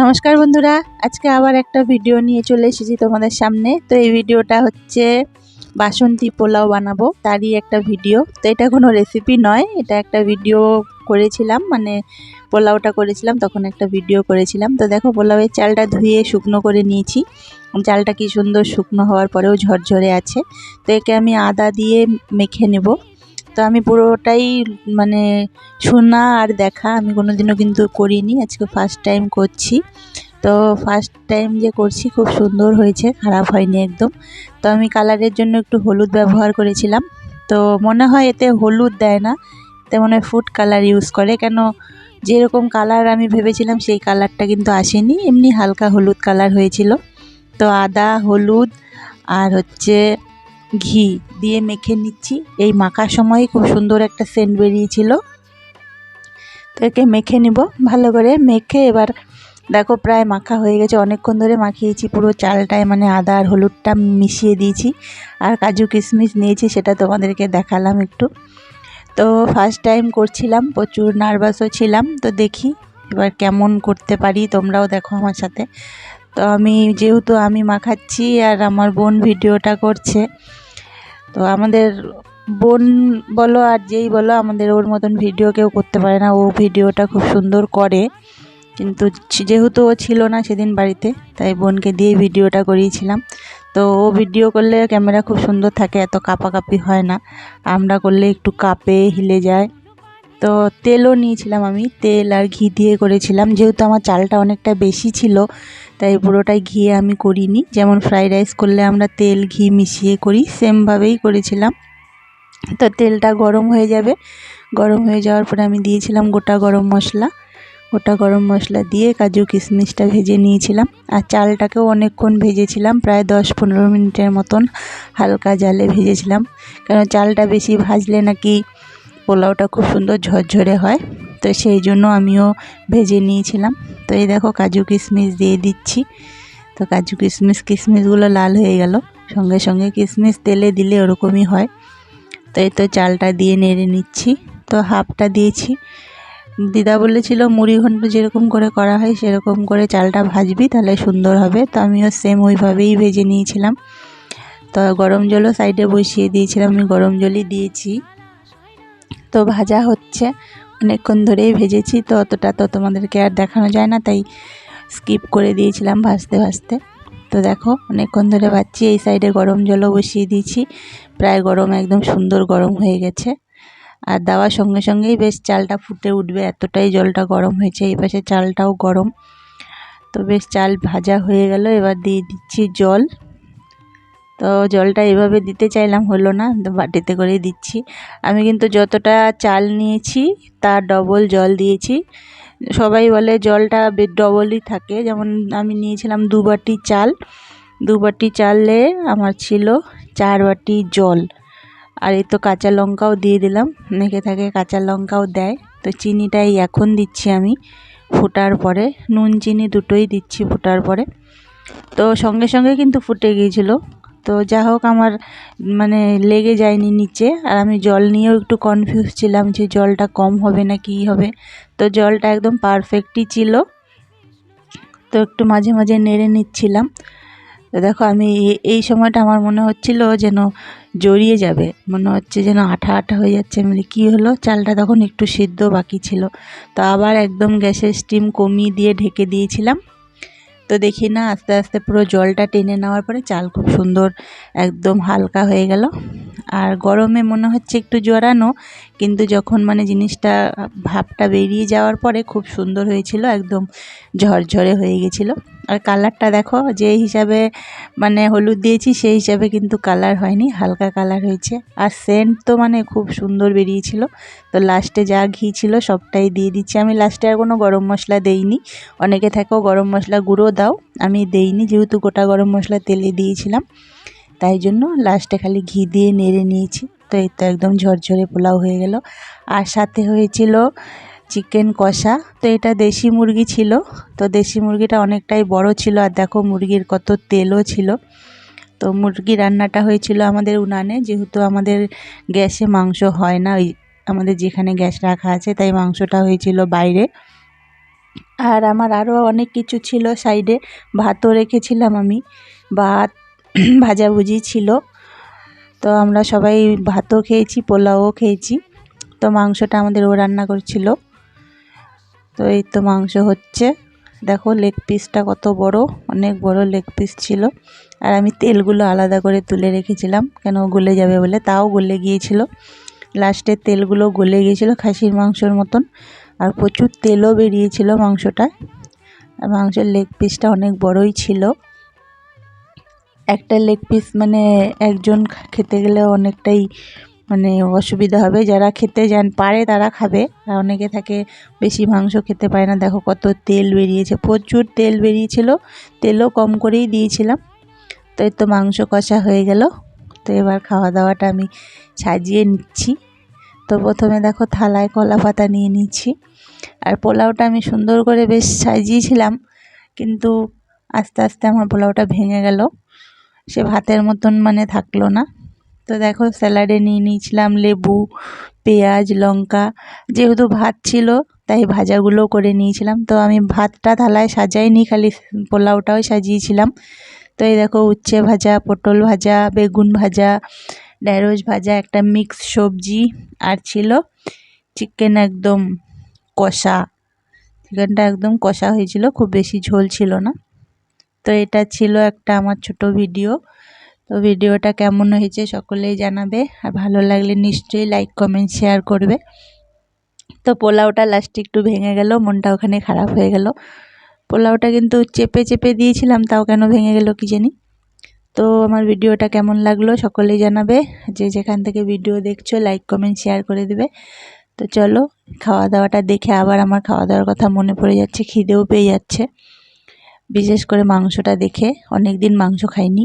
নমস্কার বন্ধুরা, আজকে আবার একটা ভিডিও নিয়ে চলে এসেছি তোমাদের সামনে। তো এই ভিডিওটা হচ্ছে বাসন্তী পোলাও বানাবো, তারই একটা ভিডিও তো এটা কোনো রেসিপি নয়, এটা একটা ভিডিও করেছিলাম মানে পোলাওটা করেছিলাম, তখন একটা ভিডিও করেছিলাম। তো দেখো, পোলাওয়ের চালটা ধুয়ে শুকনো করে নিয়েছি। চালটা কি সুন্দর শুকনো হওয়ার পরেও ঝরঝরে আছে। তো একে আমি আদা দিয়ে মেখে নেব। তো আমি পুরোটাই মানে শোনা আর দেখা আমি কোনো দিনও কিন্তু করিনি, আজকে ফার্স্ট টাইম করছি। তো ফার্স্ট টাইম যে করছি খুব সুন্দর হয়েছে, খারাপ হয়নি একদম। তো আমি কালারের জন্য একটু হলুদ ব্যবহার করেছিলাম। তো মনে হয় এতে হলুদ দেয় না, এতে মনে হয় ফুড কালার ইউজ করে। কেন যেরকম কালার আমি ভেবেছিলাম সেই কালারটা কিন্তু আসেনি, এমনি হালকা হলুদ কালার হয়েছিল। তো আদা, হলুদ আর হচ্ছে ঘি দিয়ে মেখে নিচ্ছি। এই মাখার সময় খুব সুন্দর একটা সেন্ট বেরিয়েছিল। তো একে মেখে নিব। ভালো করে মেখে এবার দেখো প্রায় মাখা হয়ে গেছে। অনেকক্ষণ ধরে মাখিয়েছি। পুরো চালটায় মানে আদা আর হলুদটা মিশিয়ে দিয়েছি। আর কাজু কিশমিশ নিয়েছি, সেটা তোমাদেরকে দেখালাম একটু। তো ফার্স্ট টাইম করছিলাম, প্রচুর নার্ভাসও ছিলাম। তো দেখি এবার কেমন করতে পারি, তোমরাও দেখো আমার সাথে। তো আমি যেহেতু আমি মাখাচ্ছি আর আমার বোন ভিডিওটা করছে তো আমাদের বোন বলো আর যেই বলো, আমাদের ওর মতন ভিডিও কেউ করতে পারে না। ও ভিডিওটা খুব সুন্দর করে। কিন্তু যেহেতু ও ছিল না সেদিন বাড়িতে, তাই বোনকে দিয়ে ভিডিওটা করিয়েছিলাম। তো ও ভিডিও করলে ক্যামেরা খুব সুন্দর থাকে, এত কাপাকাপি হয় না। আমরা করলে একটু কাপে, হিলে যায়। তো তেলও নিয়েছিলাম আমি, তেল আর ঘি দিয়ে করেছিলাম। যেহেতু আমার চালটা অনেকটা বেশি ছিল তাই পুরোটাই ঘিয়ে আমি করিনি। যেমন ফ্রাইড রাইস করলে আমরা তেল ঘি মিশিয়ে করি সেমভাবেই করেছিলাম। তো তেলটা গরম হয়ে যাবে। গরম হয়ে যাওয়ার পরে আমি দিয়েছিলাম গোটা গরম মশলা। গোটা গরম মশলা দিয়ে কাজু কিশমিশটা ভেজে নিয়েছিলাম। আর চালটাকেও অনেকক্ষণ ভেজেছিলাম প্রায় দশ পনেরো মিনিটের মতন হালকা জালে ভেজেছিলাম। কেন চালটা বেশি ভাজলে নাকি পোলাওটা খুব সুন্দর ঝরঝরে হয়। তো সেই জন্য আমিও ভেজে নিয়েছিলাম। তো এই দেখো কাজু কিশমিশ দিয়ে দিচ্ছি। তো কাজু কিশমিশ কিশমিশগুলো লাল হয়ে গেল। সঙ্গে সঙ্গে কিশমিশ তেলে দিলে ওরকমই হয়। তো এই তো চালটা দিয়ে নেড়ে নিচ্ছি। তো হাফটা দিয়েছি। দিদা বলেছিল মুড়ি ঘন্ট যেরকম করে করা হয় সেরকম করে চালটা ভাজবি, তাহলে সুন্দর হবে। তো আমিও সেম ওইভাবেই ভেজে নিয়েছিলাম। তো গরম জলও সাইডে বসিয়ে দিয়েছিলাম, আমি গরম জলই দিয়েছি। তো ভাজা হচ্ছে। অনেকক্ষণ ধরেই ভেজেছি, তো অতটা তো তোমাদেরকে আর দেখানো যায় না, তাই স্কিপ করে দিয়েছিলাম ভাজতে ভাজতে। তো দেখো, অনেকক্ষণ ধরে ভাজছি, এই সাইডে গরম জলও বসিয়ে দিয়েছি, প্রায় গরম, একদম সুন্দর গরম হয়ে গেছে। আর দেওয়ার সঙ্গে সঙ্গেই বেশ চালটা ফুটে উঠবে, এতটাই জলটা গরম হয়েছে, এই পাশে চালটাও গরম। তো বেশ চাল ভাজা হয়ে গেল, এবার দিয়ে দিচ্ছি জল। তো জলটা এভাবে দিতে চাইলাম, হলো না, তো বাটিতে করে দিচ্ছি। আমি কিন্তু যতটা চাল নিয়েছি, তার ডবল জল দিয়েছি। সবাই বলে জলটা ডবলই থাকে। যেমন আমি নিয়েছিলাম দু বাটি চাল। দু বাটি চালে আমার ছিল চার বাটি জল। আর এই তো কাঁচা লঙ্কাও দিয়ে দিলাম। অনেকে থাকে, কাঁচা লঙ্কাও দেয়। তো চিনিটাই এখন দিচ্ছি আমি ফোটার পরে। নুন, চিনি দুটোই দিচ্ছি ফোটার পরে। তো সঙ্গে সঙ্গে কিন্তু ফুটে গিয়েছিল। তো যা হোক আমার মানে লেগে যায়নি নিচে। আর আমি জল নিয়েও একটু কনফিউজ ছিলাম যে জলটা কম হবে না কি হবে। তো জলটা একদম পারফেক্টই ছিল। তো একটু মাঝে মাঝে নেড়ে নিচ্ছিলাম। তো দেখো আমি এই সময়টা আমার মনে হচ্ছিল যেন জড়িয়ে যাবে। মনে হচ্ছে যেন আঠা আঠা হয়ে যাচ্ছে। আমি কী হলো? চালটা তখন একটু সিদ্ধ বাকি ছিল। তো আবার একদম গ্যাসের স্টিম কমিয়ে দিয়ে ঢেকে দিয়েছিলাম। তো দেখি না, আস্তে আস্তে পুরো জলটা টেনে নেওয়ার পরে চাল খুব সুন্দর একদম হালকা হয়ে গেল। আর গরমে মনে হচ্ছে একটু জড়ানো কিন্তু যখন মানে জিনিসটা, ভাবটা বেরিয়ে যাওয়ার পরে খুব সুন্দর হয়েছিল, একদম ঝরঝরে হয়ে গেছিল। আর কালারটা দেখো, যে হিসাবে মানে হলুদ দিয়েছি, সেই হিসাবে কিন্তু কালার হয়নি, হালকা কালার হয়েছে। আর সেন্ট তো মানে খুব সুন্দর বেরিয়েছিল। তো লাস্টে যা ঘি ছিল সবটাই দিয়ে দিচ্ছি। আমি লাস্টে আর কোনো গরম মশলা দেইনি। অনেকে থাকেও গরম মশলা গুঁড়ো দাও। আমি দেইনি, যেহেতু গোটা গরম মশলা তেলে দিয়েছিলাম। তাই জন্য লাস্টে খালি ঘি দিয়ে নেড়ে নিয়েছি। তো এই তো একদম ঝরঝরে পোলাও হয়ে গেল। আর সাথে হয়েছিল চিকেন কষা। তো এটা দেশি মুরগি ছিল। তো দেশি মুরগিটা অনেকটাই বড় ছিল আর দেখো মুরগির কত তেলও ছিল। তো মুরগি রান্নাটা হয়েছিল আমাদের উনানে। যেহেতু আমাদের গ্যাসে মাংস হয় না, ওই আমাদের যেখানে গ্যাস রাখা আছে তাই মাংসটা হয়েছিল বাইরে। আর আমার আরও অনেক কিছু ছিল সাইডে ভাতও রেখেছিলাম আমি। ভাত ভাজাভুজি ছিল। তো আমরা সবাই ভাতও খেয়েছি, পোলাওও খেয়েছি। তো মাংসটা আমাদের ও রান্না করছিল। তো এই তো মাংস হচ্ছে। দেখো লেগ পিসটা কত বড়, অনেক বড় লেগ পিস ছিল। আর আমি তেলগুলো আলাদা করে তুলে রেখেছিলাম, কেন গলে যাবে বলে, তাও গলে গিয়েছিল। লাস্টে তেলগুলো গলে গিয়েছিল খাসির মাংসর মতন। আর প্রচুর তেলও বেরিয়েছিল মাংসটা আর মাংসের লেগ পিসটা অনেক বড়ই ছিল। একটা লেগ পিস মানে একজন খেতে গেলে অনেকটাই মানে অসুবিধা হবে। যারা খেতে যান, পারে তারা খাবে। আর অনেকে থাকে, বেশি মাংস খেতে পারে না। দেখো কত তেল বেরিয়েছে। প্রচুর তেল বেরিয়েছিল। তেলও কম করেই দিয়েছিলাম। তো এই তো মাংস কষা হয়ে গেল। তো এবার খাওয়া দাওয়াটা আমি সাজিয়ে নিচ্ছি। তো প্রথমে দেখো থালায় কলা পাতা নিয়ে নিচ্ছি। আর পোলাওটা আমি সুন্দর করে বেশ সাজিয়েছিলাম। কিন্তু আস্তে আস্তে আমার পোলাওটা ভেঙে গেল। সে ভাতের মতন মানে থাকল না। তো দেখো স্যালাডে নিয়ে নিয়েছিলাম লেবু, পেঁয়াজ, লঙ্কা। যেহেতু ভাত ছিল, তাই ভাজাগুলো করে নিয়েছিলাম। তো আমি ভাতটা থালায় সাজাইনি, খালি পোলাওটাও সাজিয়েছিলাম। তো এই দেখো উচ্ছে ভাজা, পটল ভাজা, বেগুন ভাজা ঢ্যাঁড়স ভাজা, একটা মিক্স সবজি আর ছিল চিকেন একদম কষা। চিকেনটা একদম কষা হয়েছিল, খুব বেশি ঝোল ছিল না। তো এটা ছিল একটা আমার ছোট ভিডিও। তো ভিডিওটা কেমন হয়েছে সকলেই জানাবে। আর ভালো লাগলে নিশ্চয়ই লাইক কমেন্ট শেয়ার করবে। তো পোলাওটা লাস্টে একটু ভেঙে গেল, মনটা ওখানে খারাপ হয়ে গেল। পোলাওটা কিন্তু চেপে চেপে দিয়েছিলাম, তাও কেন ভেঙে গেল কি জানি। তো আমার ভিডিওটা কেমন লাগল সকলেই জানাবে। যে যেখান থেকে ভিডিও দেখছ লাইক কমেন্ট শেয়ার করে দেবে। তো চলো খাওয়া দাওয়াটা দেখে আবার আমার খাওয়া দাওয়ার কথা মনে পড়ে যাচ্ছে, খিদেও পেয়ে যাচ্ছে। বিশেষ করে মাংসটা দেখে অনেক দিন মাংস খাইনি।